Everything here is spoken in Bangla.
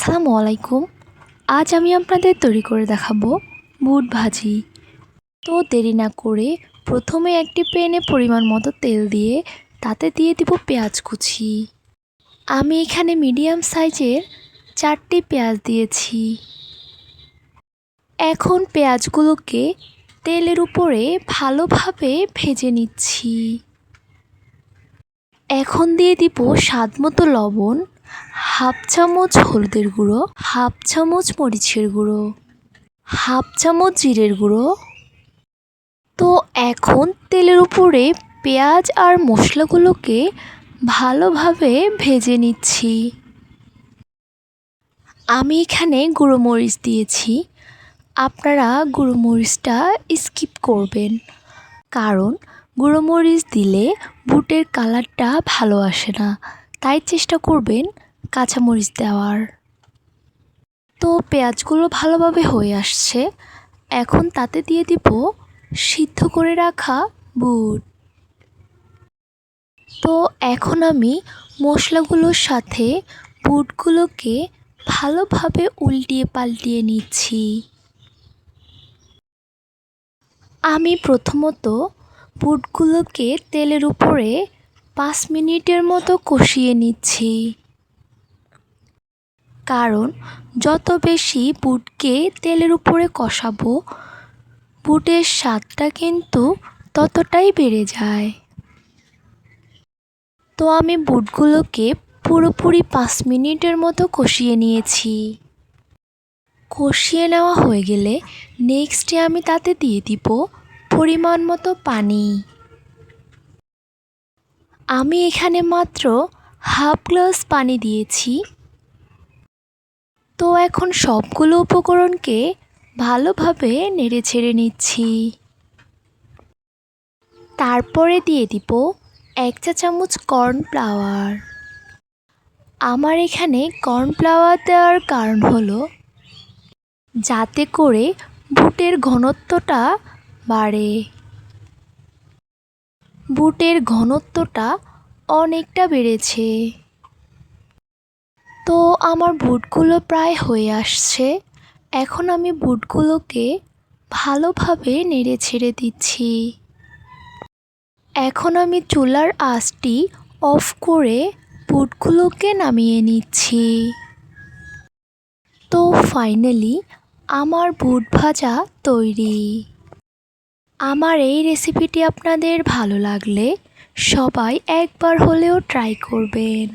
আসসালামু আলাইকুম আজ আমি আপনাদের তৈরি করে দেখাবো বুট ভাজি। তো দেরি না করে প্রথমে একটি প্যানে পরিমাণ মতো তেল দিয়ে তাতে দিয়ে দিব পেঁয়াজ কুচি। আমি এখানে মিডিয়াম সাইজের চারটি পেঁয়াজ দিয়েছি। এখন পেঁয়াজগুলোকে তেলের উপরে ভালোভাবে ভেজে নিচ্ছি। এখন দিয়ে দিব স্বাদ মতো লবণ হাফ চামচ হলুদের গুঁড়ো, হাফ চামচ মরিচের গুঁড়ো, হাফ চামচ জিরের গুঁড়ো। তো এখন তেলের উপরে পেঁয়াজ আর মশলাগুলোকে ভালোভাবে ভেজে নিচ্ছি। আমি এখানে গুঁড়ো মরিচ দিয়েছি। আপনারা গুঁড়ো মরিচটা স্কিপ করবেন, কারণ গুঁড়ো মরিচ দিলে বুটের কালারটা ভালো আসে না। তাই চেষ্টা করবেন কাঁচামরিচ দেওয়ার। তো পেঁয়াজগুলো ভালোভাবে হয়ে আসছে। এখন তাতে দিয়ে দিব সিদ্ধ করে রাখা বুট। তো এখন আমি মশলাগুলোর সাথে বুটগুলোকে ভালোভাবে উল্টিয়ে পাল্টিয়ে নিচ্ছি। আমি প্রথমত বুটগুলোকে তেলের উপরে পাঁচ মিনিটের মতো কষিয়ে নিচ্ছি। কারণ যত বেশি বুটকে তেলের উপরে কষাবো, বুটের স্বাদটা কিন্তু ততটাই বেড়ে যায়। তো আমি বুটগুলোকে পুরোপুরি পাঁচ মিনিটের মতো কষিয়ে নিয়েছি। কষিয়ে নেওয়া হয়ে গেলে নেক্সটে আমি তাতে দিয়ে দিব পরিমাণ মতো পানি। আমি এখানে মাত্র হাফ গ্লাস পানি দিয়েছি। তো এখন সবগুলো উপকরণকে ভালোভাবে নেড়ে ছেড়ে নিচ্ছি। তারপরে দিয়ে দিব এক চা চামচ কর্নফ্লাওয়ার আমার এখানে কর্নফ্লাওয়ার দেওয়ার কারণ হলো, যাতে করে বুটের ঘনত্বটা বাড়ে। বুটের ঘনত্বটা অনেকটা বেড়েছে। তো আমার বুটগুলো প্রায় হয়ে আসছে। এখন আমি বুটগুলোকে ভালোভাবে নেড়ে ছেড়ে দিচ্ছি। এখন আমি চুলার আঁচটি অফ করে বুটগুলোকে নামিয়ে নিচ্ছি। তো ফাইনালি আমার বুট ভাজা তৈরি। আমার এই রেসিপিটি আপনাদের ভালো লাগলে সবাই একবার হলেও ট্রাই করবেন।